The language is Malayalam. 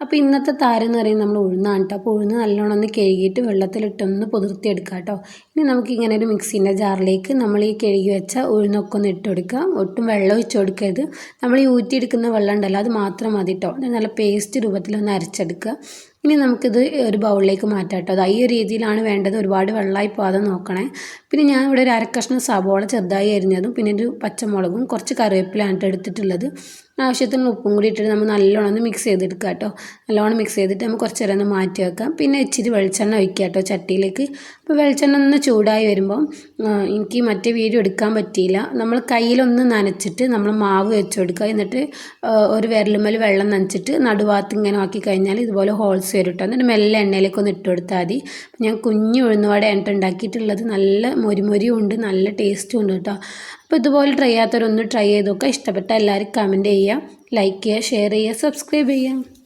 അപ്പോൾ ഇന്നത്തെ താരം എന്ന് പറയുന്നത് നമ്മൾ ഉഴുന്നാണ് കേട്ടോ അപ്പോൾ ഉഴുന്ന് നല്ലോണം ഒന്ന് കഴുകിയിട്ട് വെള്ളത്തിലിട്ടൊന്ന് പുതിർത്തിയെടുക്കുക കേട്ടോ ഇനി നമുക്ക് ഇങ്ങനെ ഒരു മിക്സീന്റെ ജാറിലേക്ക് നമ്മൾ ഈ കഴുകി വെച്ച ഉഴുന്നൊക്കെ ഒന്ന് ഇട്ട് കൊടുക്കുക. ഒട്ടും വെള്ളം ഒഴിച്ച് കൊടുക്കരുത്. നമ്മൾ ഈ ഊറ്റിയെടുക്കുന്ന വെള്ളം ഉണ്ടല്ലോ അത് മാത്രം മതി കേട്ടോ നല്ല പേസ്റ്റ് രൂപത്തിലൊന്ന് അരച്ചെടുക്കുക. ഇനി നമുക്കിത് ഒരു ബൗളിലേക്ക് മാറ്റാം കേട്ടോ. അത് ഈ രീതിയിലാണ് വേണ്ടത്. ഒരുപാട് വെള്ളമായി പോകാതെ നോക്കണേ. പിന്നെ ഞാൻ ഇവിടെ ഒരു അരക്കഷ്ണം സവോള ചെറുതായി അരിഞ്ഞതും പിന്നെ ഒരു പച്ചമുളകും കുറച്ച് കറിവേപ്പിലാണ് എടുത്തിട്ടുള്ളത്. ആവശ്യത്തിന് ഉപ്പും കൂടി ഇട്ടിട്ട് നമ്മൾ നല്ലോണം ഒന്ന് മിക്സ് ചെയ്തെടുക്കുക കേട്ടോ. നല്ലോണം മിക്സ് ചെയ്തിട്ട് നമുക്ക് കുറച്ച് നേരം ഒന്ന് മാറ്റി വെക്കാം. പിന്നെ ഇച്ചിരി വെളിച്ചെണ്ണ ഒഴിക്കുക കേട്ടോ ചട്ടിയിലേക്ക്. അപ്പോൾ വെളിച്ചെണ്ണ ഒന്ന് ചൂടായി വരുമ്പോൾ എനിക്ക് മറ്റേ വീഡിയോ എടുക്കാൻ പറ്റിയില്ല. നമ്മൾ കയ്യിലൊന്ന് നനച്ചിട്ട് നമ്മൾ മാവ് വെച്ച് കൊടുക്കുക. എന്നിട്ട് ഒരു വിരലുമ്മൽ വെള്ളം നനച്ചിട്ട് നടുവാത്ത് ഇങ്ങനെ ആക്കി കഴിഞ്ഞാൽ ഇതുപോലെ ഹോൾസ് വരും കേട്ടോ എന്നിട്ട് മെല്ലെ എണ്ണയിലേക്ക് ഒന്ന് ഇട്ട് കൊടുത്താൽ മതി ഞാൻ കുഞ്ഞു ഉഴുന്നുവടയാണ് ഉണ്ടാക്കിയിട്ടുള്ളത് നല്ല മൊരിമൊരിയും ഉണ്ട് നല്ല ടേസ്റ്റും ഉണ്ട് കേട്ടോ. അപ്പോൾ ഇതുപോലെ ട്രൈ ചെയ്യാത്തവരൊന്ന് ട്രൈ ചെയ്ത് നോക്കുക. ഇഷ്ടപ്പെട്ട എല്ലാവരും കമന്റ് ചെയ്യുക ലൈക്ക് ചെയ്യുക ഷെയർ ചെയ്യുക സബ്സ്ക്രൈബ് ചെയ്യുക.